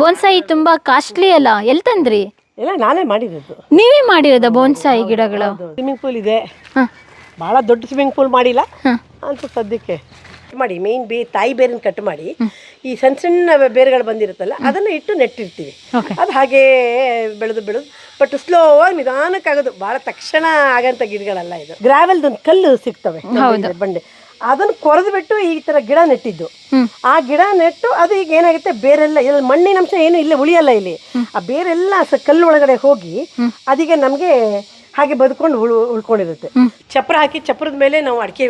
Bonsai ತುಂಬಾ costly ಅಲ್ಲ? ಎಲ್ಲಿ ತಂದ್ರಿ? ಎಲ್ಲ ನಾನೇ ಮಾಡಿರೋದು. ನೀವೇ ಮಾಡಿರೋದ ಬೋನ್ಸಾಯಿ ಗಿಡಗಳು? ಸ್ವಿಮ್ಮಿಂಗ್ ಪೂಲ್ ಇದೆ. ಬಹಳ ಭಾಳ ದೊಡ್ಡ ಸ್ವಿಮ್ಮಿಂಗ್ ಪೂಲ್ ಮಾಡಿಲ್ಲ. ಅಂತ ಸದ್ಯಕ್ಕೆ ಮಾಡಿ ಮೇನ್ ಬೇ ತಾಯಿ ಬೇರಿನ ಕಟ್ ಮಾಡಿ ಈ ಸಣ್ಣ ಸಣ್ಣ ಬೇರುಗಳು ಬಂದಿರುತ್ತಲ್ಲ ಅದನ್ನು ಇಟ್ಟು ನೆಟ್ಟಿರ್ತೀವಿ. Okay. ಅದು ಹಾಗೇ ಬೆಳೆದು ಬೆಳೆದು ಬಟ್ ಸ್ಲೋ ಆಗಿ ನಿಧಾನಕ್ಕಾಗೋದು ಭಾಳ ತಕ್ಷಣ ಆಗಂತ ಗಿಡಗಳಲ್ಲ ಇದು. ಗ್ರಾವೆಲ್ದೊಂದು ಕಲ್ಲು ಸಿಗ್ತವೆ. ಬಂಡೆ. ಅದನ್ನು ಕೊರೆದು ಬಿಟ್ಟು ಈ ಥರ ಗಿಡ ನೆಟ್ಟಿದ್ದು. ಆ ಗಿಡ ನೆಟ್ಟು ಅದು ಈಗ ಏನಾಗುತ್ತೆ? ಬೇರೆಲ್ಲ ಇಲ್ಲಿ ಮಣ್ಣಿನ ಅಂಶ ಏನು ಇಲ್ಲ ಉಳಿಯಲ್ಲ ಇಲ್ಲಿ. ಆ ಬೇರೆಲ್ಲ ಸ ಕಲ್ಲು ಒಳಗಡೆ ಹೋಗಿ ಅದೀಗ ನಮಗೆ ಹಾಗೆ ಬದುಕೊಂಡು ಉಳು ಉಳ್ಕೊಂಡಿರುತ್ತೆ. ಚಪ್ರ ಹಾಕಿ ಚಪ್ರದ ಮೇಲೆ ನಾವು ಅಡಿಕೆ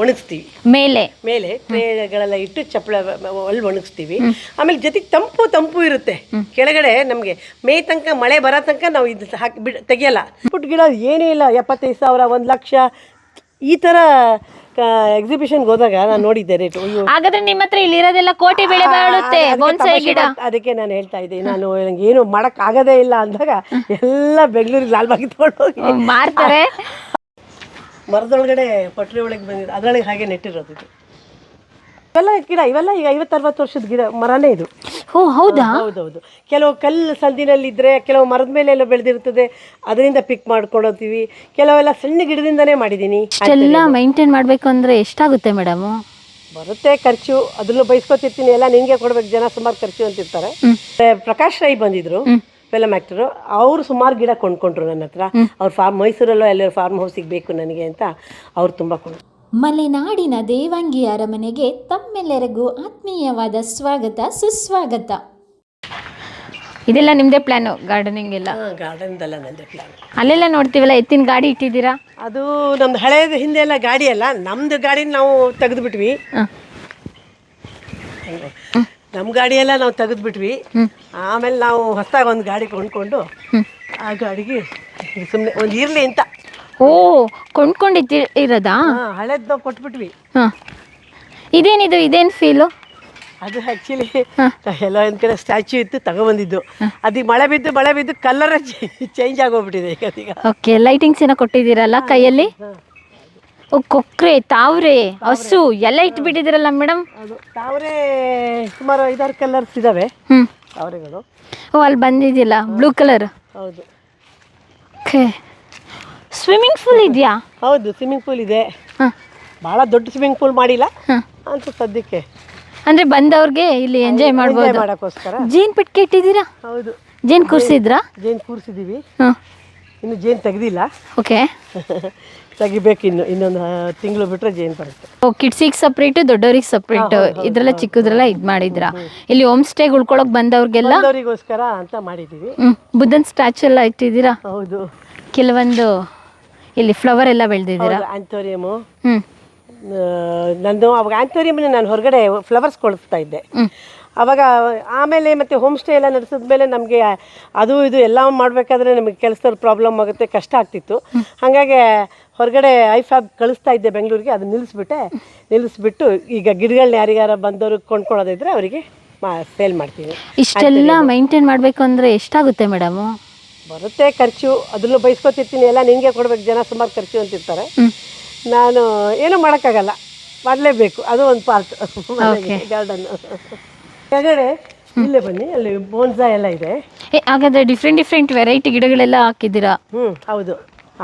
ಒಣಗಿಸ್ತೀವಿ. ಮೇಲೆ. ಮೇಲೆ ಟ್ರೇಗಳೆಲ್ಲ ಇಟ್ಟು ಚಪ್ಪಳ ಅಲ್ಲಿ ಒಣಗಿಸ್ತೀವಿ. ಆಮೇಲೆ ಜೊತೆಗೆ ತಂಪು ತಂಪು ಇರುತ್ತೆ. ಕೆಳಗಡೆ ನಮಗೆ ಮೇ ತನಕ ಮಳೆ ಬರೋ ತನಕ ನಾವು ಇದು ಹಾಕಿ ಬಿಡ ತೆಗಿಯಲ್ಲ. ಪುಟ್ಟ ಗಿಡ ಏನೂ ಇಲ್ಲ ಎಪ್ಪತ್ತೈದು ಸಾವಿರ ಒಂದು ಲಕ್ಷ. ಈ ಥರ ಎಕ್ಸಿಬಿಷನ್ಗೆ ಹೋದಾಗ ನಾನು ನೋಡಿದ್ದೆ ರೇಟ್ ಹಾಗಾದ್ರೆ ನಿಮ್ಮ ಹತ್ರ ಇಲ್ಲಿರೋದೆಲ್ಲ ಕೋಟಿ ಬೆಳೆ ಬಾಳುತ್ತೆ ಬೋನ್ಸಾಯಿ ಗಿಡ. ಅದಕ್ಕೆ ನಾನು ಹೇಳ್ತಾ ಇದ್ದೆ ನಾನು ನಂಗೆ ಏನು ಮಾಡಕ್ ಆಗದೇ ಇಲ್ಲ ಅಂದಾಗ ಎಲ್ಲ ಬೆಂಗಳೂರಿಗೆ ಲಾಲ್ಬಾಗಿ ಬಾಗಿ ಹೋಗಿ ಮಾರ್ತಾರೆ. ಮರದೊಳಗಡೆ ಪಟ್ರಿ ಒಳಗೆ ಬಂದಿದೆ ಅದರೊಳಗೆ ಹಾಗೆ ನೆಟ್ಟಿರೋದು ಇವೆಲ್ಲ ಗಿಡ ಇವೆಲ್ಲ ಈಗ ಐವತ್ತರವತ್ತು ವರ್ಷದ ಗಿಡ ಮರನೇ ಇದು. ಓ ಹೌದಾ? ಹೌದೌದು ಕೆಲವು ಕಲ್ಲು ಸಂದಿನಲ್ಲಿ ಇದ್ದರೆ ಕೆಲವು ಮರದ ಮೇಲೆ ಎಲ್ಲ ಬೆಳೆದಿರ್ತದೆ ಅದರಿಂದ ಪಿಕ್ ಮಾಡ್ಕೊಳ್ತೀವಿ ಕೆಲವೆಲ್ಲ ಸಣ್ಣ ಗಿಡದಿಂದನೇ ಮಾಡಿದ್ದೀನಿ. ಎಲ್ಲ ಮೈಂಟೈನ್ ಮಾಡಬೇಕು ಅಂದ್ರೆ ಎಷ್ಟಾಗುತ್ತೆ ಮೇಡಮ್ ಬರುತ್ತೆ ಖರ್ಚು. ಅದನ್ನು ಬಯಸ್ಕೊತಿರ್ತೀನಿ ಎಲ್ಲ ನಿಂಗೆ ಕೊಡ್ಬೇಕು. ಜನ ಸುಮಾರು ಖರ್ಚು ಅಂತಿರ್ತಾರೆ. ಪ್ರಕಾಶ್ ರೈ ಬಂದಿದ್ರು ಫಿಲಮ್ ಆ್ಯಕ್ಟರು ಅವರು ಸುಮಾರು ಗಿಡ ಕೊಂಡ್ಕೊಂಡ್ರು ನನ್ನ ಹತ್ರ. ಅವ್ರ ಫಾರ್ಮ್ ಮೈಸೂರಲ್ಲೋ ಎಲ್ಲರೂ ಫಾರ್ಮ್ ಹೌಸಿಗೆ ಬೇಕು ನನಗೆ ಅಂತ ಅವ್ರು ತುಂಬ ಕೊಂಡು ಮಲೆನಾಡಿನ ದೇವಾಂಗಿ ಅರಮನೆಗೆ ತಮ್ಮೆಲ್ಲರಿಗೂ ಆತ್ಮೀಯವಾದ ಸ್ವಾಗತ ಸುಸ್ವಾಗತ. ಇದೆಲ್ಲ ನಿಮ್ದೇ ಪ್ಲಾನು ಗಾರ್ಡನಿಂಗ್ ಎಲ್ಲ? ಗಾರ್ಡನ್ದೆಲ್ಲ ನಂದೇ ಪ್ಲಾನ್ ಅಲ್ಲೆಲ್ಲ ನೋಡ್ತೀವಲ್ಲ ಎತ್ತಿನ ಗಾಡಿ ಇಟ್ಟಿದ್ದೀರಾ? ಅದು ನಮ್ದು ಹಳೆಯ ಹಿಂದೆ ಎಲ್ಲ ಗಾಡಿ ಅಲ್ಲ ನಮ್ದು ಗಾಡಿ ನಾವು ತೆಗೆದು ಬಿಟ್ವಿ ನಮ್ಮ ಗಾಡಿ ಎಲ್ಲ ನಾವು ತೆಗೆದುಬಿಟ್ವಿ. ಆಮೇಲೆ ನಾವು ಹೊಸದಾಗಿ ಒಂದು ಗಾಡಿ ಕೊಂಡ್ಕೊಂಡು ಆ ಗಾಡಿಗೆ ಸುಮ್ಮನೆ ಒಂದು ಇರಲಿ ಅಂತ. ಓ ಕೊಂಡ್ಕೊಂಡಿದ್ದಿ ಇರೋದಾ ಹಳೇದು ನಾವು ಕೊಟ್ಬಿಟ್ವಿ. ಹಾಂ. ಇದೇನಿದು ಇದೇನು ಫೀಲು ಅದು ಆ್ಯಕ್ಚುಲಿ ಎಲ್ಲ ಒಂದು ಕಡೆ ಸ್ಟ್ಯಾಚ್ಯೂ ಇತ್ತು ತಗೊಬಂದಿದ್ದು. ಅದು ಮಳೆ ಬಿದ್ದು ಮಳೆ ಬಿದ್ದು ಕಲರ್ ಚೇಂಜ್ ಆಗೋಗ್ಬಿಟ್ಟಿದೆ ಈಗ ಅದೀಗ ಓಕೆ ಲೈಟಿಂಗ್ಸ್ ಏನೋ ಕೊಟ್ಟಿದ್ದೀರಲ್ಲ ಕೈಯಲ್ಲಿ? ಓ ಕೊಕ್ರೆ ತಾವ್ರೆ ಹಸು ಎಲ್ಲ ಇಟ್ಬಿಟ್ಟಿದ್ದೀರಲ್ಲ ಮೇಡಮ್ ಅದು ತಾವರೆ ಸುಮಾರು ಐದಾರು ಕಲರ್ಸ್ ಇದಾವೆ. ಹ್ಞೂ ತಾವರೆಗಳು. ಓ ಅಲ್ಲಿ ಬಂದಿದ್ದಿಲ್ಲ ಬ್ಲೂ ಕಲರ್ ಹೌದು. ಓಕೆ ಸ್ವಿಮ್ಮಿಂಗ್ ಪೂಲ್ ಇದೆಯಾ? ಹೌದು ಸ್ವಿಮ್ಮಿಂಗ್ ಪೂಲ್ ಇದೆ. ಹಾಂ. ಭಾಳ ದೊಡ್ಡ ಸ್ವಿಮ್ಮಿಂಗ್ ಪೂಲ್ ಮಾಡಿಲ್ಲ. ಹಾಂ. ಅಂತ ಸದ್ಯಕ್ಕೆ ಅಂದರೆ ಬಂದವ್ರಿಗೆ ಇಲ್ಲಿ ಎಂಜಾಯ್ ಮಾಡಬಹುದು ಮಾಡ್ಬೋದು. ಮಾಡೋಕ್ಕೋಸ್ಕರ. ಜೇನ್ ಪೆಟ್ಟಿಗೆ ಇಟ್ಟಿದ್ದೀರಾ ಹೌದು. ಜೇನ್ ಕೂರಿಸಿದ್ರಾ? ಜೇನು ಕೂರಿಸಿದ್ದೀವಿ ಹಾಂ. ಇನ್ನು ಜೇನು ತೆಗ್ದಿಲ್ಲ. ಓಕೆ. ತೆಗಿಬೇಕು ಇನ್ನು ಇನ್ನೊಂದು ತಿಂಗಳು ಬಿಟ್ಟರೆ ಜೇನು ಬರುತ್ತೆ. ಓ ಕಿಡ್ಸಿಗೆ ಸಪ್ರೇಟ್ ದೊಡ್ಡವ್ರಿಗೆ ಸಪ್ರೇಟ್ ಇದ್ರಲ್ಲ ಚಿಕ್ಕದ್ರಲ್ಲ ಇದು ಮಾಡಿದ್ರಾ ಇಲ್ಲಿ ಹೋಮ್ ಸ್ಟೇಗೆ ಉಳ್ಕೊಳಕ್ ಬಂದವ್ರಿಗೆಲ್ಲ? ಅವರಿಗೋಸ್ಕರ ಅಂತ ಮಾಡಿದ್ದೀವಿ. ಬುದ್ಧನ ಸ್ಟ್ಯಾಚು ಎಲ್ಲ ಇಟ್ಟಿದ್ದೀರಾ? ಹೌದು. ಕೆಲವೊಂದು ಇಲ್ಲಿ ಫ್ಲವರ್ ಎಲ್ಲ ಬೆಳೆದಿದ್ದೀರಾ? ಆಂಥೋರಿಯಮು ನಂದು ಅವಾಗ ಆಂಥೋರಿಯಮ್ನ ನಾನು ಹೊರಗಡೆ ಫ್ಲವರ್ಸ್ ಕೊಡಿಸ್ತಾ ಇದ್ದೆ. ಅವಾಗ ಆಮೇಲೆ ಮತ್ತೆ ಹೋಮ್ ಸ್ಟೇ ಎಲ್ಲ ನಡೆಸಿದ ಮೇಲೆ ನಮಗೆ ಅದು ಇದು ಎಲ್ಲ ಮಾಡಬೇಕಾದ್ರೆ ನಮಗೆ ಕೆಲಸದಲ್ಲಿ ಪ್ರಾಬ್ಲಮ್ ಆಗುತ್ತೆ ಕಷ್ಟ ಆಗ್ತಿತ್ತು. ಹಾಗಾಗಿ ಹೊರಗಡೆ ಐ ಫ್ಯಾಬ್ ಕಳಿಸ್ತಾ ಇದ್ದೆ ಬೆಂಗಳೂರಿಗೆ ಅದು ನಿಲ್ಲಿಸ್ಬಿಟ್ಟೆ. ನಿಲ್ಲಿಸ್ಬಿಟ್ಟು ಈಗ ಗಿಡಗಳನ್ನ ಯಾರಿಗಾರ ಬಂದವರು ಕೊಂಡ್ಕೊಳ್ಳೋದಿದ್ರೆ ಅವರಿಗೆ ಮಾ ಸೇಲ್ ಮಾಡ್ತೀನಿ. ಇಷ್ಟೆಲ್ಲ ಮೈಂಟೈನ್ ಮಾಡಬೇಕು ಅಂದರೆ ಎಷ್ಟಾಗುತ್ತೆ ಮೇಡಮು ಬರುತ್ತೆ ಖರ್ಚು ಅದನ್ನು ಬಯಸ್ಕೊತಿರ್ತೀನಿ ಎಲ್ಲ ನಿನಗೆ ಕೊಡ್ಬೇಕು ಜನ ಸುಮಾರು ಖರ್ಚು ಅಂತಿರ್ತಾರೆ. ನಾನು ಏನೂ ಮಾಡೋಕ್ಕಾಗಲ್ಲ ಮಾಡಲೇಬೇಕು ಅದು ಒಂದು ಪಾರ್ಟ್ ಗಾರ್ಡನ್ ಕೆಳಗಡೆ ಇಲ್ಲೇ ಬನ್ನಿ ಅಲ್ಲಿ ಬೋನ್ಸಾ ಎಲ್ಲ ಇದೆ. ಹಾಗಾದ್ರೆ ಡಿಫ್ರೆಂಟ್ ಡಿಫ್ರೆಂಟ್ ವೆರೈಟಿ ಗಿಡಗಳೆಲ್ಲ ಹಾಕಿದ್ದೀರಾ? ಹ್ಞೂ ಹೌದು.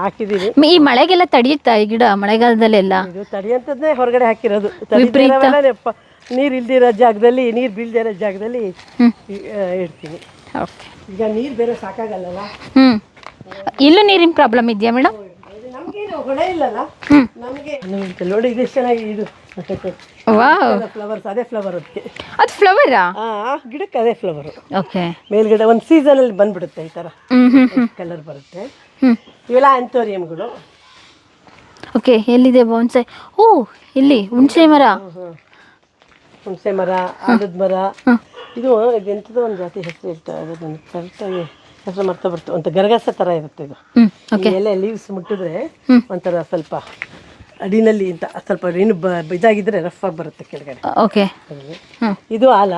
ಹಾಕಿದೀವಿ. ಈ ಮಳೆಗೆಲ್ಲ ತಡೆಯುತ್ತಾ ಈ ಗಿಡ ಮಳೆಗಾಲದಲ್ಲೆಲ್ಲ? ಇದು ತಡೆಯಂಥದ್ದೇ ಹೊರಗಡೆ ಹಾಕಿರೋದು. ನೀರು ಇಲ್ದಿರೋ ಜಾಗದಲ್ಲಿ ನೀರು ಬೀಳ್ದಿರೋ ಜಾಗದಲ್ಲಿ ಇಡ್ತೀನಿ. ಓಕೆ ಈಗ ನೀರು ಬೇರೆ ಸಾಕಾಗಲ್ಲಲ್ಲ? ಹ್ಞೂ ಇಲ್ಲೂ ನೀರಿನ ಪ್ರಾಬ್ಲಮ್ ಇದೆಯಾ ಮೇಡಮ್ ನಮಗೇನು ಹೊಳೆ ಇಲ್ಲಲ್ಲ? ನಮಗೆ ನೋಡಿ ಇದು ಚೆನ್ನಾಗಿ ಇದು. ವಾವ್ ಫ್ಲವರ್ಸ್ ಅದೇ ಫ್ಲವರ್ ಅದಕ್ಕೆ ಅದು ಫ್ಲವರಾ ಗಿಡಕ್ಕೆ ಅದೇ ಫ್ಲವರ್ ಓಕೆ ಮೇಲ್ಗಡೆ ಒಂದು ಸೀಸನಲ್ಲಿ ಬಂದ್ಬಿಡುತ್ತೆ ಈ ಥರ ಕಲರ್ ಬರುತ್ತೆ. ಇವೆಲ್ಲ ಆಂಥೋರಿಯಮ್ಗಳು ಓಕೆ ಎಲ್ಲಿದೆ ಬೌನ್ಸೈ ಓ ಇಲ್ಲಿ ಹುಣಸೆ ಮರ. ಹುಣಸೆ ಮರ ಆಲದ ಮರ. ಇದು ಇದೆಂಥದ್ದು ಒಂದು ಜಾತಿ ಹೆಸರು ಇರ್ತದೆ ಅದು ನನಗೆ ಕರೆಕ್ಟಾಗಿ ಹೆಸರು ಮರ್ತಾ ಬರ್ತದೆ ಅಂತ ಗರಗಸ ತರ ಇರುತ್ತೆ ಇದು. ಎಲ್ಲ ಈ ಎಲೆ ಲೀವ್ಸ್ ಮುಟ್ಟಿದ್ರೆ ಒಂಥರ ಸ್ವಲ್ಪ ಅಡಿನಲ್ಲಿ ಅಂತ ಸ್ವಲ್ಪ ಏನು ಬ ಇದಾಗಿದ್ರೆ ರಫ್ ಆಗಿ ಬರುತ್ತೆ ಕೆಳಗಡೆ. ಓಕೆ ಇದು ಆಲ.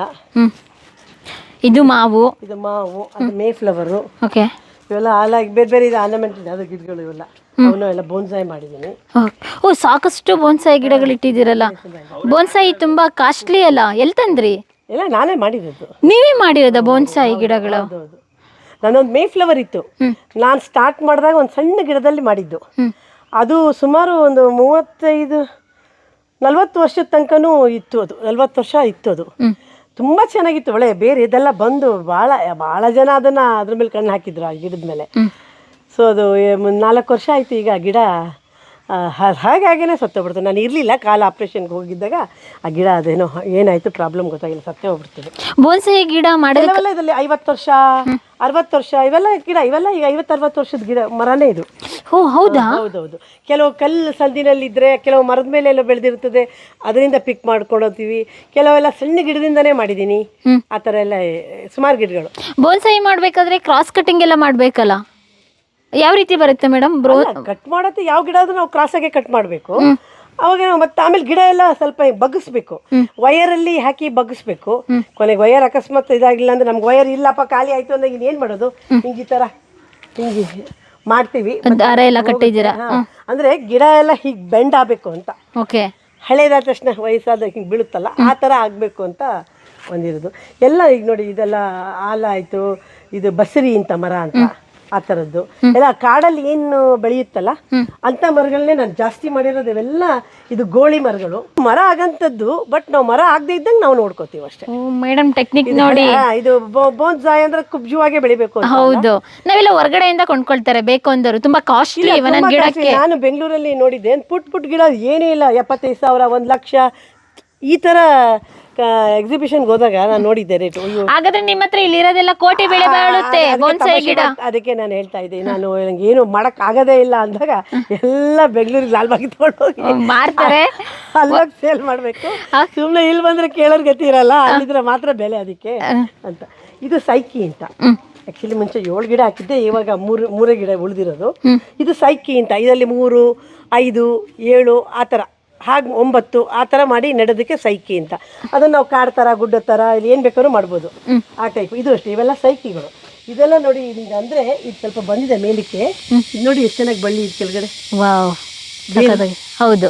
ಇದು ಮಾವು. ಇದು ಮಾವು ಅದು ಮೇ ಫ್ಲವರು ಓಕೆ ಇವೆಲ್ಲ ಆಲಾಗಿ ಬೇರೆ ಬೇರೆ ಇದು ಆರ್ನಮೆಂಟ್ ಇದೆ ಅದು ಗಿಡಗಳು ಇವೆಲ್ಲ. ಅವನು ಎಲ್ಲ ಬೋನ್ಸಾಯಿ ಮಾಡಿದ್ದೀನಿ. ಓ ಸಾಕಷ್ಟು ಬೋನ್ಸಾಯಿ ಗಿಡಗಳು ಇಟ್ಟಿದ್ದೀರಲ್ಲ ಬೋನ್ಸಾಯಿ ತುಂಬಾ ಕಾಸ್ಟ್ಲಿ ಅಲ್ಲ? ಎಲ್ಲಿ ತಂದ್ರಿ? ಎಲ್ಲ ನಾನೇ ಮಾಡಿರೋದು. ನೀವೇ ಮಾಡಿರೋದ ಬೋನ್ಸಾಯಿ ಗಿಡಗಳು? ನನ್ನೊಂದು ನಾನೊಂದು ಮೇ ಫ್ಲವರ್ ಇತ್ತು. ನಾನು ಸ್ಟಾರ್ಟ್ ಮಾಡಿದಾಗ ಒಂದು ಸಣ್ಣ ಗಿಡದಲ್ಲಿ ಮಾಡಿದ್ದು. ಅದು ಸುಮಾರು ಒಂದು ಮೂವತ್ತೈದು ನಲ್ವತ್ತು ವರ್ಷದ ತನಕನೂ ಇತ್ತು ಅದು. ನಲ್ವತ್ತು ವರ್ಷ ಇತ್ತು ಅದು. ತುಂಬ ಚೆನ್ನಾಗಿತ್ತು. ಒಳ್ಳೆ ಬೇರೆ ಇದೆಲ್ಲ ಬಂದು ಭಾಳ ಭಾಳ ಜನ ಅದನ್ನು ಅದ್ರ ಮೇಲೆ ಕಣ್ಣು ಹಾಕಿದ್ರು ಆ ಗಿಡದ ಮೇಲೆ. ಸೊ ಅದು ನಾಲ್ಕು ವರ್ಷ ಆಯಿತು ಈಗ ಗಿಡ ಹಾಗಾಗಿನೇ ಸತ್ತೋಗ್ಬಿಡ್ತು ನಾನು ಇರಲಿಲ್ಲ ಕಾಲ ಆಪ್ರೇಷನ್ಗೆ ಹೋಗಿದ್ದಾಗ. ಆ ಗಿಡ ಅದೇನೋ ಏನಾಯಿತು ಪ್ರಾಬ್ಲಮ್ ಗೊತ್ತಾಗಿಲ್ಲ ಸತ್ತೇ ಹೋಗ್ಬಿಡ್ತದೆ. ಬೋನ್ಸಾಯಿ ಗಿಡ ಮಾಡೋದಕ್ಕೆ ಇವೆಲ್ಲ ಇದರಲ್ಲಿ ಐವತ್ತು ವರ್ಷ ಅರವತ್ತು ವರ್ಷ ಇವೆಲ್ಲ ಗಿಡ ಇವೆಲ್ಲ ಈಗ ಐವತ್ತು ಅರವತ್ತು ವರ್ಷದ ಗಿಡ ಮರನೇ ಇದು. ಓ ಹೌದಾ? ಹೌದೌದು. ಕೆಲವು ಕಲ್ಲು ಸಂದಿನಲ್ಲಿ ಇದ್ರೆ ಕೆಲವು ಮರದ ಮೇಲೆ ಎಲ್ಲ ಬೆಳೆದಿರ್ತದೆ ಅದರಿಂದ ಪಿಕ್ ಮಾಡ್ಕೊಂಡು ಕೆಲವೆಲ್ಲ ಸಣ್ಣ ಗಿಡದಿಂದನೇ ಮಾಡಿದ್ದೀನಿ. ಆ ಥರ ಎಲ್ಲ ಸುಮಾರು ಗಿಡಗಳು. ಬೋನ್ಸಾಯಿ ಮಾಡಬೇಕಾದ್ರೆ ಕ್ರಾಸ್ ಕಟಿಂಗ್ ಎಲ್ಲ ಮಾಡ್ಬೇಕಲ್ಲ? ಯಾವ ರೀತಿ ಬರುತ್ತೆ ಮೇಡಮ್ ಬ್ರೋ? ಕಟ್ ಮಾಡತ್ತೆ ಯಾವ ಗಿಡ ಆದ್ರೂ ನಾವು ಆಗಿ ಕಟ್ ಮಾಡಬೇಕು. ಅವಾಗ ನಾವು ಮತ್ತೆ ಆಮೇಲೆ ಗಿಡ ಎಲ್ಲ ಸ್ವಲ್ಪ ಬಗ್ಗಿಸ್ಬೇಕು. ಅಲ್ಲಿ ಹಾಕಿ ಬಗ್ಗಿಸ್ಬೇಕು. ಕೊನೆಗೆ ವೈರ್ ಅಕಸ್ಮಾತ್ ಇದಾಗಿಲ್ಲ ಅಂದ್ರೆ ನಮ್ಗೆ ವೈರ್ ಇಲ್ಲಪ್ಪ ಖಾಲಿ ಆಯ್ತು ಅಂದ್ರೆ ಅಂದಾಗ ಏನ್ ಮಾಡೋದು? ಹಿಂಗಿ ಈ ಹಿಂಗಿ ಮಾಡ್ತೀವಿ. ದಾರ ಎಲ್ಲ ಕಟ್ಟಿದ್ದೀರಾ. ಅಂದ್ರೆ ಗಿಡ ಎಲ್ಲ ಹೀಗ್ ಬೆಂಡ್ ಆಗ್ಬೇಕು ಅಂತ. ಓಕೆ. ಹಳೇದಾದ ತಕ್ಷಣ ವಯಸ್ಸಾದ ಹಿಂಗ್ ಬೀಳುತ್ತಲ್ಲ ಆ ತರ ಆಗಬೇಕು ಅಂತ ಒಂದಿರೋದು. ಎಲ್ಲ ಈಗ ನೋಡಿ ಇದೆಲ್ಲ ಆಲ ಆಯ್ತು ಇದು ಬಸರಿ ಅಂತ ಮರ ಅಂತ. ಆ ಥರದ್ದು ಎಲ್ಲ ಕಾಡಲ್ಲಿ ಏನು ಬೆಳೆಯುತ್ತಲ್ಲ ಅಂಥ ಮರಗಳನ್ನೇ ನಾನು ಜಾಸ್ತಿ ಮಾಡಿರೋದು ಇವೆಲ್ಲ ಇದು ಗೋಳಿ ಮರಗಳು. ಮರ ಆಗಂಥದ್ದು ಬಟ್ ನಾವು ಮರ ಆಗದೆ ಇದ್ದಂಗೆ ನಾವು ನೋಡ್ಕೋತೀವಿ ಅಷ್ಟೇ. ಮೇಡಮ್ ಟೆಕ್ನಿಕ್ ನೋಡಿ. ಹಾ, ಇದು ಬೋನ್ಸಾಯ್ ಅಂದ್ರೆ ಕುಬ್ಜುವಾಗೆ ಬೆಳಿಬೇಕು ಅಂತ ಹೌದು. ನಾವೆಲ್ಲ ಹೊರಗಡೆಯಿಂದ ಕೊಂಡ್ಕೊಳ್ತಾರೆ ಬೇಕು ಅಂದರು ತುಂಬಾ ಕಾಸ್ಟ್ಲಿ ಒಂದೊಂದು ತುಂಬಾ ಗಿಡಕ್ಕೆ. ಕಾಸ್ಟ್ಲಿ. ನಾನು ಬೆಂಗಳೂರಲ್ಲಿ ನೋಡಿದ್ದೆ ಪುಟ್ ಪುಟ್ ಗಿಡ ಏನೂ ಇಲ್ಲ ಎಪ್ಪತ್ತೈದು ಸಾವಿರ ಒಂದು ಲಕ್ಷ ಈ ತರ ಎಕ್ಸಿಬಿಷನ್ಗೆ ಹೋದಾಗ ನಾನು ನೋಡಿದ್ದೆ ರೇಟ್ ಹಾಗಾದ್ರೆ ನಿಮ್ಮ ಹತ್ರ ಇಲ್ಲಿರೋದೆಲ್ಲ ಕೋಟಿ ಬೆಳೆ ಬಾಳುತ್ತೆ ಬೋನ್ಸಾಯಿ ಗಿಡ. ಅದಕ್ಕೆ ನಾನು ಹೇಳ್ತಾ ಇದ್ದೆ ನಾನು ನಂಗೆ ಏನು ಮಾಡಕ್ ಆಗದೇ ಇಲ್ಲ ಅಂದಾಗ ಎಲ್ಲ ಬೆಂಗಳೂರಿಗೆ ಲಾಲ್ಬಾಗಿ ತಗೊಂಡೋಗಿ ಮಾರ್ತಾರೆ. ಅಲ್ಲೋಗಿ ಸೇಲ್ ಮಾಡಬೇಕು. ಸುಮ್ಮನೆ ಇಲ್ಲಿ ಬಂದ್ರೆ ಕೇಳೋರ್ ಗತಿ ಇರಲ್ಲ ಅಲ್ಲಿದ್ರೆ ಮಾತ್ರ ಬೆಲೆ ಅದಕ್ಕೆ ಅಂತ. ಇದು ಸೈಕಿ ಅಂತ. ಆಕ್ಚುಲಿ ಮುಂಚೆ ಏಳು ಗಿಡ ಹಾಕಿದ್ದೆ ಇವಾಗ ಮೂರು ಮೂರೇ ಗಿಡ ಉಳಿದಿರೋದು. ಇದು ಸೈಕಿ ಅಂತ ಇದರಲ್ಲಿ ಮೂರು ಐದು ಏಳು ಆ ಥರ ಹಾಗೆ ಒಂಬತ್ತು ಆ ಥರ ಮಾಡಿ ನೆಡೋದಕ್ಕೆ ಸೈಕಿ ಅಂತ. ಅದನ್ನು ನಾವು ಕಾಡು ಥರ ಗುಡ್ಡ ಥರ ಇಲ್ಲಿ ಏನು ಬೇಕಾದ್ರೂ ಮಾಡ್ಬೋದು. ಆ ಟೈಪ್ ಇದು ಅಷ್ಟೇ ಇವೆಲ್ಲ ಸೈಕಿಗಳು. ಇದೆಲ್ಲ ನೋಡಿ ಈಗ ಅಂದರೆ ಇದು ಸ್ವಲ್ಪ ಬಂದಿದೆ ಮೇಲಕ್ಕೆ. ಇದು ನೋಡಿ ಎಷ್ಟು ಚೆನ್ನಾಗಿ ಬಳ್ಳಿ ಇದು ಕೆಳಗಡೆ. ವಾವ್ ಹೌದು. ಹೌದು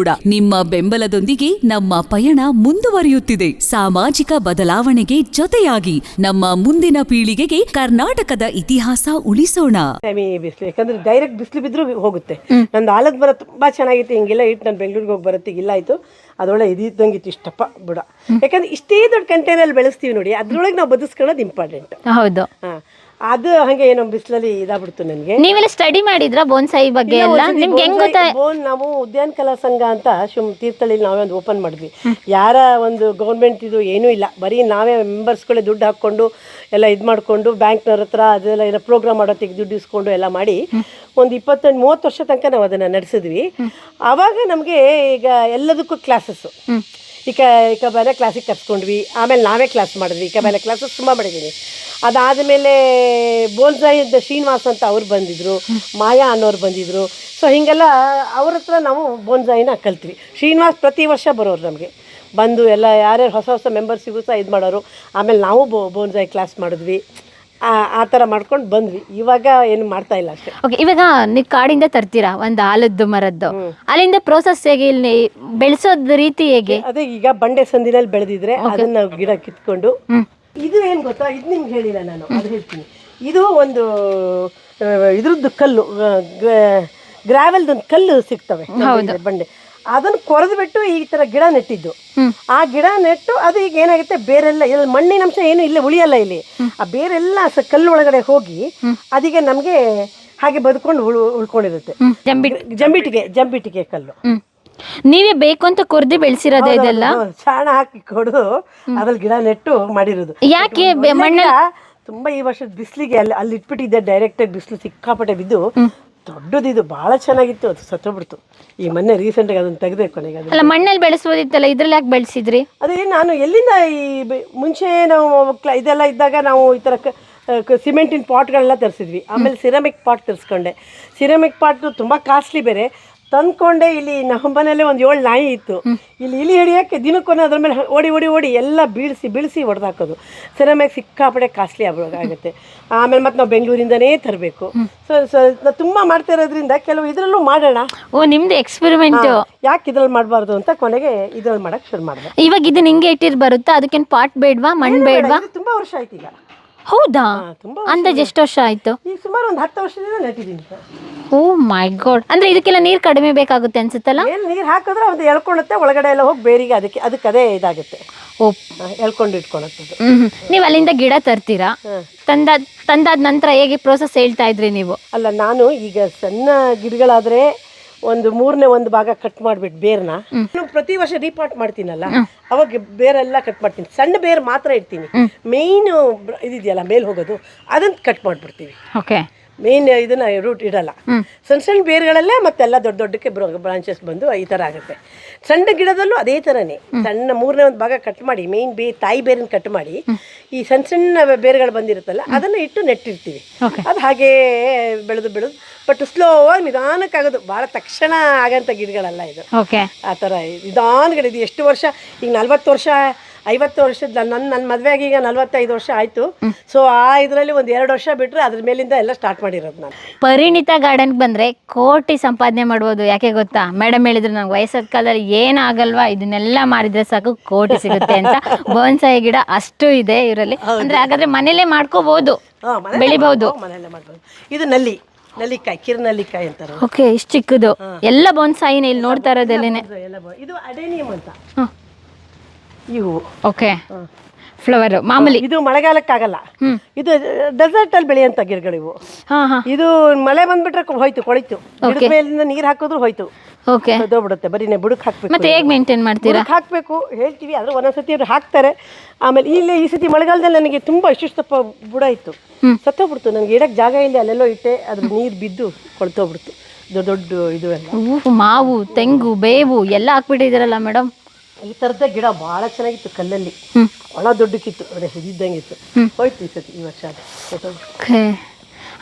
ಕೂಡ ನಿಮ್ಮ ಬೆಂಬಲದೊಂದಿಗೆ ನಮ್ಮ ಪಯಣ ಮುಂದುವರಿಯುತ್ತಿದೆ. ಸಾಮಾಜಿಕ ಬದಲಾವಣೆಗೆ ಜೊತೆಯಾಗಿ ನಮ್ಮ ಮುಂದಿನ ಪೀಳಿಗೆಗೆ ಕರ್ನಾಟಕದ ಇತಿಹಾಸ ಉಳಿಸೋಣ. ಬಿಸಿಲು ಯಾಕಂದ್ರೆ ಡೈರೆಕ್ಟ್ ಬಿಸಿಲು ಬಿದ್ದರೂ ಹೋಗುತ್ತೆ. ನಂದು ಆಲದ ಬರ ತುಂಬಾ ಚೆನ್ನಾಗಿತ್ತು ಹಿಂಗಿಲ್ಲ ಇಟ್ಟು ನಾನು ಬೆಂಗಳೂರಿಗೆ ಹೋಗಿ ಬರುತ್ತೆ ಇಲ್ಲ ಆಯ್ತು. ಅದೊಳ್ಳೆ ಇದಿದ್ದಂಗಿತ್ತು ಇಷ್ಟಪ್ಪ ಬುಡ. ಯಾಕಂದ್ರೆ ಇಷ್ಟೇ ದೊಡ್ಡ ಕಂಟೈನರ್ ಬೆಳೆಸ್ತೀವಿ ನೋಡಿ ಅದ್ರೊಳಗೆ ನಾವು ಬದುಸ್ಕೊಳ್ಳೋದು ಇಂಪಾರ್ಟೆಂಟ್ ಹೌದು. ಅದು ಹಂಗೆ ಏನೋ ಬಿಸಿಲಲ್ಲಿ ಇದಾಗ್ಬಿಡ್ತು ನನಗೆ. ನೀವೆಲ್ಲ ಸ್ಟಡಿ ಮಾಡಿದ್ರಾ ಬೋನ್ಸಾಯಿ ಬಗ್ಗೆ ಎಲ್ಲ? ನಿಮ್ಗೆ ಹೆಂಗ್ ಗೊತ್ತಾ ಬೋನ್ ನಾವು ಉದ್ಯಾನ ಕಲಾ ಸಂಘ ಅಂತ ಶಿವ್ ತೀರ್ಥಳ್ಳಿ ನಾವೇ ಒಂದು ಓಪನ್ ಮಾಡಿದ್ವಿ. ಯಾರ ಒಂದು ಗೌರ್ಮೆಂಟ್ ಇದು ಏನೂ ಇಲ್ಲ. ಬರೀ ನಾವೇ ಮೆಂಬರ್ಸ್ಗಳೇ ದುಡ್ಡು ಹಾಕ್ಕೊಂಡು ಎಲ್ಲ ಇದು ಮಾಡಿಕೊಂಡು ಬ್ಯಾಂಕ್ನವ್ರ ಹತ್ರ ಅದೆಲ್ಲ ಏನೋ ಪ್ರೋಗ್ರಾಮ್ ಮಾಡೋತ್ತಿಗೆ ದುಡ್ಡು ಇಸ್ಕೊಂಡು ಎಲ್ಲ ಮಾಡಿ ಒಂದು ಇಪ್ಪತ್ತೆಂಟು ಮೂವತ್ತು ವರ್ಷ ತನಕ ನಾವು ಅದನ್ನು ನಡೆಸಿದ್ವಿ. ಆವಾಗ ನಮಗೆ ಈಗ ಎಲ್ಲದಕ್ಕೂ ಕ್ಲಾಸಸ್ಸು ಈಗ ಈ ಬೇರೆ ಕ್ಲಾಸಿಗೆ ಕರ್ಸ್ಕೊಂಡ್ವಿ. ಆಮೇಲೆ ನಾವೇ ಕ್ಲಾಸ್ ಮಾಡಿದ್ವಿ. ಈಗ ಬೇರೆ ಕ್ಲಾಸಸ್ ತುಂಬ ಮಾಡಿದ್ದೀನಿ ಅದಾದಮೇಲೆ ಬೋನ್ಸಾಯಿಂದ ಶ್ರೀನಿವಾಸ್ ಅಂತ ಅವ್ರು ಬಂದಿದ್ರು. ಮಾಯಾ ಅನ್ನೋರು ಬಂದಿದ್ರು. ಸೊ ಹೀಗೆಲ್ಲ ಅವ್ರ ಹತ್ರ ನಾವು ಬೋನ್ಸಾಯಿನ ಕಲ್ತ್ವಿ. ಶ್ರೀನಿವಾಸ್ ಪ್ರತಿ ವರ್ಷ ಬರೋರು ನಮಗೆ. ಬಂದು ಎಲ್ಲ ಯಾರ್ಯಾರು ಹೊಸ ಹೊಸ ಮೆಂಬರ್ಸಿಗೂ ಸಹ ಇದು ಮಾಡೋರು. ಆಮೇಲೆ ನಾವು ಬೋ, ಬೋನ್ಸಾಯಿ ಕ್ಲಾಸ್ ಮಾಡಿದ್ವಿ. ಆ ಥರ ಮಾಡ್ಕೊಂಡು ಬಂದ್ವಿ. ಇವಾಗ ಏನು ಮಾಡ್ತಾ ಇಲ್ಲ ಅಷ್ಟೇ. ಓಕೆ ಇವಾಗ ನೀವು ಕಾಡಿಂದ ತರ್ತೀರಾ ಒಂದು ಆಲದ್ದು ಮರದ್ದು? ಅಲ್ಲಿಂದ ಪ್ರೋಸೆಸ್ ಹೇಗೆ ಇಲ್ಲಿ ಬೆಳೆಸೋದ್ ರೀತಿ ಹೇಗೆ? ಅದೇ ಈಗ ಬಂಡೆ ಸಂದಿನಲ್ಲಿ ಬೆಳೆದಿದ್ರೆ ಅದನ್ನ ನಾವು ಗಿಡ ಕಿತ್ಕೊಂಡು ಇದು ಏನು ಗೊತ್ತಾ? ಇದು ನಿಮ್ಗೆ ಹೇಳಿಲ್ಲ ನಾನು ಅದು ಹೇಳ್ತೀನಿ. ಇದು ಒಂದು ಇದ್ರದ್ದು ಕಲ್ಲು ಗ್ರಾವೆಲ್ದೊಂದು ಕಲ್ಲು ಸಿಗ್ತವೆ ಬಂಡೆ. ಅದನ್ನು ಕೊರೆದು ಬಿಟ್ಟು ಈ ತರ ಗಿಡ ನೆಟ್ಟಿದ್ದು. ಆ ಗಿಡ ನೆಟ್ಟು ಅದು ಈಗ ಏನಾಗುತ್ತೆ ಬೇರೆಲ್ಲ ಇಲ್ಲಿ ಮಣ್ಣಿನ ಅಂಶ ಏನು ಇಲ್ಲ ಉಳಿಯಲ್ಲ ಇಲ್ಲಿ. ಆ ಬೇರೆಲ್ಲ ಕಲ್ಲು ಒಳಗಡೆ ಹೋಗಿ ಅದೀಗ ನಮಗೆ ಹಾಗೆ ಬದುಕೊಂಡು ಉಳ್ ಉಳ್ಕೊಂಡಿರುತ್ತೆ. ಜಂಬಿಟ್ಟಿಗೆ ಜಂಬಿಟಿಗೆ ಜಂಬಿಟಿಗೆ ಕಲ್ಲು. ನೀವೇ ಬೇಕು ಅಂತ ಕೊರ್ದಿ ಬೆಳೆಸಿರೋದೇ ಇದೆಲ್ಲ? ಚಾಣ ಹಾಕಿ ಕೊಡು ಅದ್ರಲ್ಲಿ ಗಿಡ ನೆಟ್ಟು ಮಾಡಿರೋದು. ಯಾಕೆ ಮಣ್ಣ ತುಂಬಾ ಈ ವರ್ಷದ ಬಿಸಿಲಿಗೆ ಅಲ್ಲಿ ಅಲ್ಲಿ ಇಟ್ಬಿಟ್ಟಿದ್ದೆ ಡೈರೆಕ್ಟ್ ಆಗಿ ಬಿಸಿಲು ಸಿಕ್ಕಾಪಟ್ಟೆ ಬಿದ್ದು. ದೊಡ್ಡದಿದು ಭಾಳ ಚೆನ್ನಾಗಿತ್ತು ಅದು ಸತ್ತೋಗ್ಬಿಡ್ತು. ಈ ಮೊನ್ನೆ ರೀಸೆಂಟಾಗಿ ಅದನ್ನು ತೆಗೆದೆ ಕೊನೆಗೆ ಅದು. ಅಲ್ಲ ಮಣ್ಣಲ್ಲಿ ಬೆಳೆಸ್ಬೋದಿತ್ತಲ್ಲ ಇದ್ರಲ್ಲಿ ಯಾಕೆ ಬೆಳೆಸಿದ್ರಿ? ಅದೇ ನಾನು ಎಲ್ಲಿಂದ ಈ ಬೆ- ಮುಂಚೆ ನಾವು ಕ್ಲ- ಇದೆಲ್ಲ ಇದ್ದಾಗ ನಾವು ಈ ಥರ ಕ- ಕ- ಸಿಮೆಂಟಿನ ಪಾಟ್ಗಳೆಲ್ಲ ತರಿಸಿದ್ವಿ. ಆಮೇಲೆ ಸಿರಮಿಕ್ ಪಾಟ್ ತರಿಸ್ಕೊಂಡೆ. ಸಿರಮಿಕ್ ಪಾಟ್ ತುಂಬ ಕಾಸ್ಟ್ಲಿ ಬೇರೆ. ತಂದ್ಕೊಂಡೆ ಇಲ್ಲಿ ನಮ್ಮನೆಯಲ್ಲೇ ಒಂದು ಏಳು ನಾಯಿ ಇತ್ತು. ಇಲ್ಲಿ ಇಲಿ ಹಿಡಿಯೋಕ್ಕೆ ದಿನಕ್ಕೊಂದು ಅದ್ರ ಮೇಲೆ ಓಡಿ ಓಡಿ ಓಡಿ ಎಲ್ಲ ಬೀಳಿಸಿ ಬೀಳಿಸಿ ಹೊಡೆದಾಕೋದು. ಸಿರಮಿಕ್ ಸಿಕ್ಕಾಪಡೆ ಕಾಸ್ಟ್ಲಿ ಆಗುತ್ತೆ ಆಮೇಲೆ ಮತ್ತೆ ನಾವು ಬೆಂಗಳೂರಿಂದನೇ ತರಬೇಕು. ಸೊ ಸೊ ತುಂಬ ಮಾಡ್ತಾ ಇರೋದ್ರಿಂದ ಕೆಲವು ಇದರಲ್ಲೂ ಮಾಡೋಣ. ಓ ನಿಮ್ದು ಎಕ್ಸ್ಪೆರಿಮೆಂಟ್ ಯಾಕೆ ಇದ್ರಲ್ಲಿ ಮಾಡಬಾರ್ದು ಅಂತ ಕೊನೆಗೆ ಇದ್ರಲ್ಲಿ ಮಾಡಕ್ಕೆ ಶುರು ಮಾಡಿದೆ. ಇವಾಗ ಇದು ನಿಂಗೆ ಇಟ್ಟಿರ್ ಬರುತ್ತಾ? ಅದಕ್ಕೇನು ಪಾಟ್ ಬೇಡವಾ ಮಣ್ಣು ಬೇಡವಾ? ತುಂಬ ವರ್ಷ ಆಯ್ತು ಈಗ. ಹೌದಾ? ಅಂದಾಜು ತುಂಬಾ ಅಂದಾಜ್ ಎಷ್ಟು ವರ್ಷ ಆಯ್ತು? ಈಗ ಸುಮಾರು ಒಂದು ಹತ್ತು ವರ್ಷದಿಂದ ನೆಟ್ಟಿದ್ದೀನಿ ಸರ್. ಓ ಮೈ ಗಾಡ್. ಅಂದ್ರೆ ಇದಕ್ಕೆಲ್ಲ ನೀರ್ ಕಡಿಮೆ ಬೇಕಾಗುತ್ತೆ ಅನ್ಸುತ್ತಲ್ಲ? ನೀರ್ ನೀರು ಹಾಕಿದ್ರೆ ಅದು ಎಳ್ಕೊಳ್ಳುತ್ತೆ ಒಳಗಡೆ ಎಲ್ಲ ಹೋಗಿ ಬೇರಿಗೆ ಅದಕ್ಕೆ ಅದಕ್ಕೆ ಅದೇ ಇದಾಗುತ್ತೆ. ಓ. ಎಳ್ಕೊಂಡು ಇಟ್ಕೊಳ್ಳುತ್ತೆ ಹ್ಮ್ ನೀವು ಅಲ್ಲಿಂದ ಗಿಡ ತರ್ತೀರಾ? ತಂದ ತಂದಾದ ನಂತರ ಹೇಗೆ ಪ್ರೋಸೆಸ್ ಹೇಳ್ತಾ ಇದ್ರಿ ನೀವು? ಅಲ್ಲ ನಾನು ಈಗ ಸಣ್ಣ ಗಿಡಗಳಾದ್ರೆ ಒಂದು ಮೂರನೇ ಒಂದು ಭಾಗ ಕಟ್ ಮಾಡಿಬಿಟ್ಟು ಬೇರ್ನ. ಪ್ರತಿ ವರ್ಷ ರೀಪಾಟ್ ಮಾಡ್ತೀನಲ್ಲ ಅವಾಗ ಬೇರೆಲ್ಲ ಕಟ್ ಮಾಡ್ತೀನಿ. ಸಣ್ಣ ಬೇರ್ ಮಾತ್ರ ಇಡ್ತೀನಿ. ಮೇಯ್ನು ಇದಿದೆಯಲ್ಲ ಮೇಲ್ ಹೋಗೋದು ಅದನ್ನ ಕಟ್ ಮಾಡಿಬಿಡ್ತೀವಿ ಓಕೆ ಮೇನ್ ಇದನ್ನ ರೂಟ್ ಇಡಲ್ಲ. ಸಣ್ಣ ಸಣ್ಣ ಬೇರ್ಗಳಲ್ಲೇ ಮತ್ತೆಲ್ಲ ದೊಡ್ಡ ದೊಡ್ಡಕ್ಕೆ ಬ್ರಾಂಚಸ್ ಬಂದು ಈ ಥರ ಆಗುತ್ತೆ. ಸಣ್ಣ ಗಿಡದಲ್ಲೂ ಅದೇ ಥರನೇ ಸಣ್ಣ ಮೂರನೇ ಒಂದು ಭಾಗ ಕಟ್ ಮಾಡಿ ಮೇನ್ ಬೇ ತಾಯಿ ಬೇರಿನ ಕಟ್ ಮಾಡಿ ಈ ಸಣ್ಣ ಸಣ್ಣ ಬೇರುಗಳು ಬಂದಿರುತ್ತಲ್ಲ ಅದನ್ನು ಇಟ್ಟು ನೆಟ್ಟಿರ್ತೀವಿ. ಅದು ಹಾಗೇ ಬೆಳೆದು ಬೆಳೆದು ಬಟ್ ಸ್ಲೋ ಆಗಿ ನಿಧಾನಕ್ಕಾಗೋದು ಭಾಳ ತಕ್ಷಣ ಆಗಂತ ಗಿಡಗಳಲ್ಲ ಇದು. ಆ ಥರ ನಿಧಾನಗಳು ಇದು ಎಷ್ಟು ವರ್ಷ? ಈಗ ನಲ್ವತ್ತು ವರ್ಷ ಐವತ್ತು ವರ್ಷದ ನನ್ನ ನನ್ನ ಮದುವೆಯಾಗಿ ಈಗ ನಲ್ವತ್ತೈದು ವರ್ಷ ಆಯಿತು. ಸೊ ಆ ಇದರಲ್ಲಿ ಒಂದು ಎರಡು ವರ್ಷ ಬಿಟ್ಟರೆ ಅದ್ರ ಮೇಲಿಂದ ಎಲ್ಲ ಸ್ಟಾರ್ಟ್ ಮಾಡಿರೋದು ನಾನು. ಪರಿಣಿತ ಗಾರ್ಡನ್ಗೆ ಬಂದ್ರೆ ಕೋಟಿ ಸಂಪಾದನೆ ಮಾಡ್ಬೋದು ಯಾಕೆ ಗೊತ್ತಾ? ಮೇಡಮ್ ಹೇಳಿದ್ರು ನಂಗೆ ವಯಸ್ಸಾದ ಕಾಲದಲ್ಲಿ ಏನಾಗಲ್ವಾ? ಇದನ್ನೆಲ್ಲ ಮಾರಿದ್ರೆ ಸಾಕು ಕೋಟಿ ಸಿಗುತ್ತೆ ಅಂತ. ಬೋನ್ಸಾಯಿ ಗಿಡ ಅಷ್ಟು ಇದೆ ಇವರಲ್ಲಿ ಅಂದ್ರೆ ಹಾಗಾದ್ರೆ ಮನೇಲೆ ಮಾಡ್ಕೋಬಹುದು ಹಾ, ಬೆಳಿಬಹುದು. ಮಾಡ್ಬೋದು ಇದು ನಲ್ಲಿ ನಲ್ಲಿಕಾಯಿ ಕಿರ್ನಲ್ಲಿಕಾಯಿ ಅಂತಾರೆ. ಓಕೆ ಇಷ್ಟು ಚಿಕ್ಕದು. ಎಲ್ಲ ಬೋನ್ಸಾಯಿನ ಇಲ್ಲಿ ನೋಡ್ತಾ ಇರೋದಲ್ಲೇನೆ ಇದು ಅಡೇನಿಯಂ ಅಂತ. ಈ ಹೂವು. ಓಕೆ. ಫ್ಲವರ್ ಮಾಮೂಲಿ. ಇದು ಮಳೆಗಾಲಕ್ಕಾಗಲ್ಲ. ಇದು ಡೆಸರ್ಟ್ ಅಲ್ಲಿ ಬೆಳೆಯಂತ ಗಿಡಗಳು ಇವು. ಇದು ಮಳೆ ಬಂದ್ಬಿಟ್ರೆ ಹೋಯ್ತು ಕೊಳಿತು. ಗಿಡದ ಮೇಲಿಂದ ನೀರು ಹಾಕಿದ್ರು ಹೋಯ್ತು. ಓಕೆ ಬಿಡುತ್ತೆ ಬರೀ ಬುಡಕ್ ಹಾಕ್ಬೇಕು ಮತ್ತೆ ಹೇಗೆ ಮೇಂಟೈನ್ ಮಾಡ್ತೀರಾ? ಹಾಕ್ಬೇಕು ಹೇಳ್ತೀವಿ ಆದ್ರೆ ಒಂದೊಂದ್ಸತಿ ಅವ್ರು ಹಾಕ್ತಾರೆ. ಆಮೇಲೆ ಇಲ್ಲಿ ಈ ಸತಿ ಮಳೆಗಾಲದಲ್ಲಿ ನನಗೆ ತುಂಬಾ ಇಷ್ಟಿಷ್ಟಪ್ಪ ಬುಡ ಇತ್ತು. ಸತ್ತೋಗ್ಬಿಡ್ತು. ನನಗೆ ಇಡಕ್ಕೆ ಜಾಗ ಇಲ್ಲ ಅಲ್ಲೆಲ್ಲೋ ಇಟ್ಟೆ ಅದ್ರ ನೀರು ಬಿದ್ದು ಕೊಳ್ತೋಗ್ಬಿಡ್ತು. ದೊಡ್ಡ ದೊಡ್ಡ ಇದು ಎಲ್ಲ. ಮಾವು ತೆಂಗು ಬೇವು ಎಲ್ಲ ಹಾಕ್ಬಿಟ್ಟಿದ್ದೀರಲ್ಲ ಮೇಡಮ್. ಈ ಥರದ ಗಿಡ ಭಾಳ ಚೆನ್ನಾಗಿತ್ತು ಕಲ್ಲಲ್ಲಿ. ಒಳ ದೊಡ್ಡಕ್ಕಿತ್ತು ಅದೇ ಇದ್ದಂಗಿತ್ತು ಹೋಯ್ತು ಈ ಸತಿ ಈ ವರ್ಷ ಅದು. ಓಕೆ.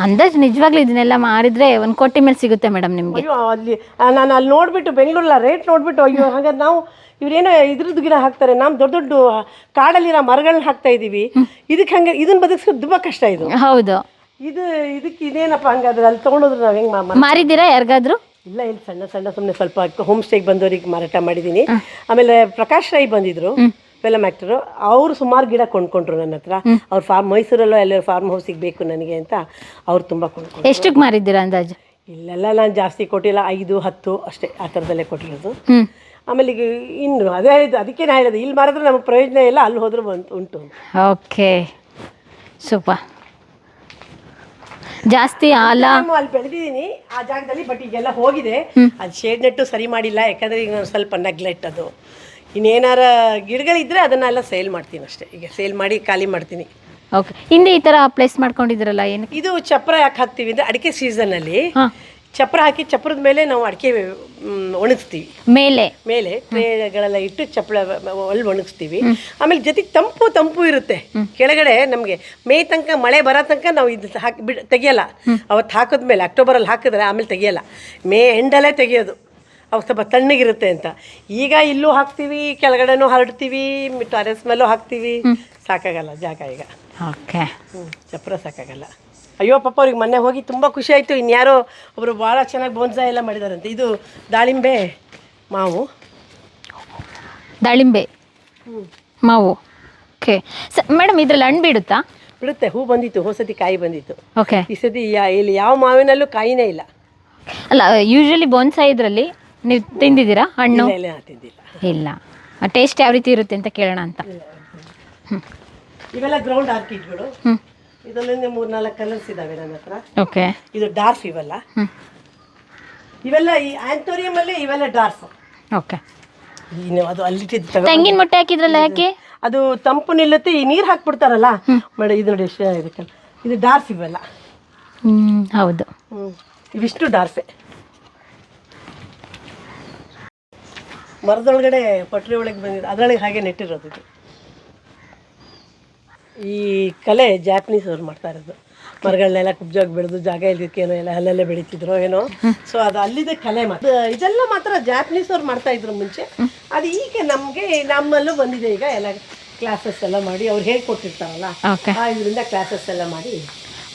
ಅಂದಾಜು ನಿಜವಾಗ್ಲೂ ಇದನ್ನೆಲ್ಲ ಮಾರಿದ್ರೆ ಒಂದು ಕೋಟಿ ಮೇಲೆ ಸಿಗುತ್ತೆ ಮೇಡಮ್ ನಿಮಗೆ. ಅಯ್ಯೋ ಅಲ್ಲಿ ನಾನು ಅಲ್ಲಿ ನೋಡ್ಬಿಟ್ಟು ಬೆಂಗಳೂರಲ್ಲ ರೇಟ್ ನೋಡ್ಬಿಟ್ಟು ಅಯ್ಯೋ ಹಾಗಾದ್ರೆ ನಾವು ಇವ್ರೇನೋ ಇದ್ರದ್ದು ಗಿಡ ಹಾಕ್ತಾರೆ ನಾವು ದೊಡ್ಡ ದೊಡ್ಡ ಕಾಡಲ್ಲಿರೋ ಮರಗಳನ್ನ ಹಾಕ್ತಾ ಇದೀವಿ. ಇದಕ್ಕೆ ಹಂಗೆ ಇದನ್ನ ಬದುಕಿಸೋದು ತುಂಬ ಕಷ್ಟ ಇದು. ಹೌದು. ಇದು ಇದಕ್ಕೆ ಇದೇನಪ್ಪ ಹಂಗಾದ್ರೆ ಅಲ್ಲಿ ತೊಗೊಂಡೋದ್ರೆ ನಾವು ಹೆಂಗೆ ಮಾರಿದ್ದೀರಾ ಯಾರಿಗಾದ್ರು? ಇಲ್ಲ ಇಲ್ಲಿ ಸಣ್ಣ ಸಣ್ಣ ಸುಮ್ಮನೆ ಸ್ವಲ್ಪ ಹೋಮ್ ಸ್ಟೇಗೆ ಬಂದವರಿಗೆ ಮಾರಾಟ ಮಾಡಿದ್ದೀನಿ ಆಮೇಲೆ ಪ್ರಕಾಶ್ ರೈ ಬಂದಿದ್ರು ಫಿಲಮ್ ಆ್ಯಕ್ಟರು ಅವರು ಸುಮಾರು ಗಿಡ ಕೊಂಡ್ಕೊಂಡ್ರು ನನ್ನ ಹತ್ರ. ಅವ್ರ ಫಾರ್ಮ್ ಮೈಸೂರಲ್ಲೋ ಎಲ್ಲ ಫಾರ್ಮ್ ಹೌಸಿಗೆ ಬೇಕು ನನಗೆ ಅಂತ ಅವ್ರು ತುಂಬ ಕೊಂಡ್ಕೊಂಡ್ರು. ಎಷ್ಟಕ್ಕೆ ಮಾರಿದ್ದೀರಾ ಅಂದಾಜು? ಇಲ್ಲೆಲ್ಲ ನಾನು ಜಾಸ್ತಿ ಕೊಟ್ಟಿಲ್ಲ ಐದು ಹತ್ತು ಅಷ್ಟೇ ಆ ಥರದಲ್ಲೇ ಕೊಟ್ಟಿರೋದು. ಆಮೇಲೆ ಈಗ ಇನ್ನು ಅದೇ ಇದು ಅದಕ್ಕೆ ನಾ ಹೇಳೋದು ಇಲ್ಲಿ ಮಾರಿದ್ರೆ ನಮಗೆ ಪ್ರಯೋಜನ ಇಲ್ಲ ಅಲ್ಲಿ ಹೋದ್ರೆ ಬಂತು ಉಂಟು. ಓಕೆ ಸೂಪರ್ ಜಾಸ್ತಿ ಆಲ ನಾನು ಅಲ್ಲಿ ಬೆಳೆದಿದ್ದೀನಿ ಆ ಜಾಗದಲ್ಲಿ ಬಟ್ ಈಗೆಲ್ಲ ಹೋಗಿದೆ. ಅದು ಶೇಡ್ ನೆಟ್ಟು ಸರಿ ಮಾಡಿಲ್ಲ ಯಾಕಂದ್ರೆ ಈಗ ನಾನು ಸ್ವಲ್ಪ ನೆಗ್ಲೆಕ್ಟ್ ಅದು. ಇನ್ನೇನಾರ ಗಿಡಗಳಿದ್ರೆ ಅದನ್ನೆಲ್ಲ ಸೇಲ್ ಮಾಡ್ತೀನಿ ಅಷ್ಟೇ. ಈಗ ಸೇಲ್ ಮಾಡಿ ಖಾಲಿ ಮಾಡ್ತೀನಿ. ಓಕೆ ಹಿಂದೆ ಈ ತರ ಪ್ಲೇಸ್ ಮಾಡ್ಕೊಂಡಿದ್ರಲ್ಲ ಏನು ಇದು ಚಪ್ರ ಯಾಕೆ ಹಾಕ್ತೀವಿ ಅಂದ್ರೆ ಅಡಿಕೆ ಸೀಸನಲ್ಲಿ ಹಾಂ. ಚಪ್ರ ಹಾಕಿ ಚಪ್ರದ ಮೇಲೆ ನಾವು ಅಡಿಕೆ ಒಣಗಿಸ್ತೀವಿ. ಮೇಲೆ. ಮೇಲೆ ಟ್ರೇಗಳೆಲ್ಲ ಇಟ್ಟು ಚಪ್ಪಳ ಅಲ್ಲಿ ಒಣಗಿಸ್ತೀವಿ. ಆಮೇಲೆ ಜೊತೆಗೆ ತಂಪು ತಂಪು ಇರುತ್ತೆ. ಕೆಳಗಡೆ ನಮಗೆ ಮೇ ತನಕ ಮಳೆ ಬರೋ ತನಕ ನಾವು ಇದು ಹಾಕಿ ಬಿಡ್ ತೆಗಿಯಲ್ಲ. ಅವತ್ತು ಹಾಕಿದ್ಮೇಲೆ ಅಕ್ಟೋಬರಲ್ಲಿ ಹಾಕಿದ್ರೆ ಆಮೇಲೆ ತೆಗಿಯಲ್ಲ. ಮೇ ಎಂಡಲ್ಲೇ ತೆಗಿಯೋದು. ಅವು ಸ್ವಲ್ಪ ತಣ್ಣಗಿರುತ್ತೆ ಅಂತ. ಈಗ ಇಲ್ಲೂ ಹಾಕ್ತೀವಿ ಕೆಳಗಡೆನೂ ಹರಡ್ತೀವಿ ಟೆರೆಸ್ ಮೇಲೂ ಹಾಕ್ತೀವಿ. ಸಾಕಾಗಲ್ಲ ಜಾಗ ಈಗ. ಓಕೆ. ಹ್ಞೂ ಚಪ್ರ ಸಾಕಾಗಲ್ಲ. ಅಯ್ಯೋ ಪಾಪ ಅವ್ರಿಗೆ ಮೊನ್ನೆ ಹೋಗಿ ತುಂಬ ಖುಷಿ ಆಯಿತು. ಇನ್ಯಾರೋ ಒಬ್ಬರು ಭಾಳ ಚೆನ್ನಾಗಿ ಬೋನ್ಸಾ ಎಲ್ಲ ಮಾಡಿದಾರಂತೆ. ಇದು ದಾಳಿಂಬೆ ಮಾವು. ದಾಳಿಂಬೆ. ಮಾವು. ಓಕೆ. ಮೇಡಮ್ ಇದ್ರಲ್ಲಿ ಹಣ್ಣು ಬಿಡುತ್ತಾ? ಬಿಡುತ್ತೆ. ಹೂ ಬಂದಿತ್ತು. ಹೋಸತಿ ಕಾಯಿ ಬಂದಿತ್ತು. ಓಕೆ. ಈ ಸತಿ ಯಾ- ಇಲ್ಲಿ ಯಾವ ಮಾವಿನಲ್ಲೂ ಕಾಯಿನೇ ಇಲ್ಲ. ಅಲ್ಲ ಯೂಶಲಿ ಬೋನ್ಸಾಯಿ ಇದರಲ್ಲಿ ನೀವು ತಿಂದಿದ್ದೀರಾ ಹಣ್ಣು? ಇಲ್ಲ ಇಲ್ಲ ತಿಂದಿಲ್ಲ. ಇಲ್ಲ. ಟೇಸ್ಟ್ ಯಾವ ರೀತಿ ಇರುತ್ತೆ ಅಂತ ಕೇಳೋಣ ಅಂತ. ಇವೆಲ್ಲ ಗ್ರೌಂಡ್ ಆರ್ಕಿಡ್ಗಳು ಹ್ಞೂ ಇದರಲ್ಲಿ ಮೂರು ನಾಲ್ಕು ಕಲರ್ಸ್ ಇದಾವೆ ನನ್ನ ಹತ್ರ. ಓಕೆ ಇದು ಡಾರ್ಫ್ ಇವೆಲ್ಲ. ಇವೆಲ್ಲ ಈ ಆಂಥೋರಿಯಂ ಅಲ್ಲಿ ಇವೆಲ್ಲ ಡಾರ್ಫ್ ಓಕೆ ಇನ್ನು ಅದು ಅಲ್ಲಿಟ್ಟಿದ್ದು ತಗೋ ತೆಂಗಿನ ಮೊಟ್ಟೆ ಹಾಕಿದ್ರಲ್ಲ ಯಾಕೆ? ಅದು ತಂಪು ನಿಲ್ಲುತ್ತೆ ಈ ನೀರು ಹಾಕ್ಬಿಡ್ತಾರಲ್ಲ. ಮೇಡಮ್ ಇದು ನೋಡಿ ಎಷ್ಟು ಇದಕ್ಕೆ. ಇದು ಡಾರ್ಫ್ ಇವೆಲ್ಲ. ಹೌದು. ಇವಿಷ್ಟು ಡಾರ್ಫೆ ಮರದೊಳಗಡೆ ಪಟ್ರಿ ಒಳಗೆ ಬಂದಿದ್ದು ಅದರೊಳಗೆ ಹಾಗೆ ನೆಟ್ಟಿರೋದು ಇದು. ಈ ಕಲೆ ಜಾಪನೀಸ್ ಅವ್ರು ಮಾಡ್ತಾ ಇರೋದು. ಮರಗಳನ್ನೆಲ್ಲ ಕುಬ್ಜಾಗಿ ಬೆಳೆದು ಜಾಗ ಇಲ್ದಿಕ್ಕೇನೋ ಎಲ್ಲ ಅಲ್ಲೆಲ್ಲ ಬೆಳೀತಿದ್ರು ಏನೋ. ಸೊ ಅದು ಅಲ್ಲಿದೆ ಕಲೆ ಮಾತ್ರ. ಇದೆಲ್ಲ ಮಾತ್ರ ಜಾಪನೀಸ್ ಅವ್ರು ಮಾಡ್ತಾ ಇದ್ರು ಮುಂಚೆ. ಅದು ಈಗ ನಮಗೆ ನಮ್ಮಲ್ಲೂ ಬಂದಿದೆ ಈಗ ಎಲ್ಲ ಕ್ಲಾಸಸ್ ಎಲ್ಲ ಮಾಡಿ ಅವ್ರು ಹೇಳ್ಕೊಟ್ಟಿರ್ತಾರಲ್ಲ. ಆ ಇದರಿಂದ ಕ್ಲಾಸಸ್ ಎಲ್ಲ ಮಾಡಿ.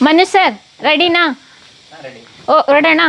ಮನು ಸರ್ ರೆಡಿನಾ ಓ ಹೊರಡೋಣ?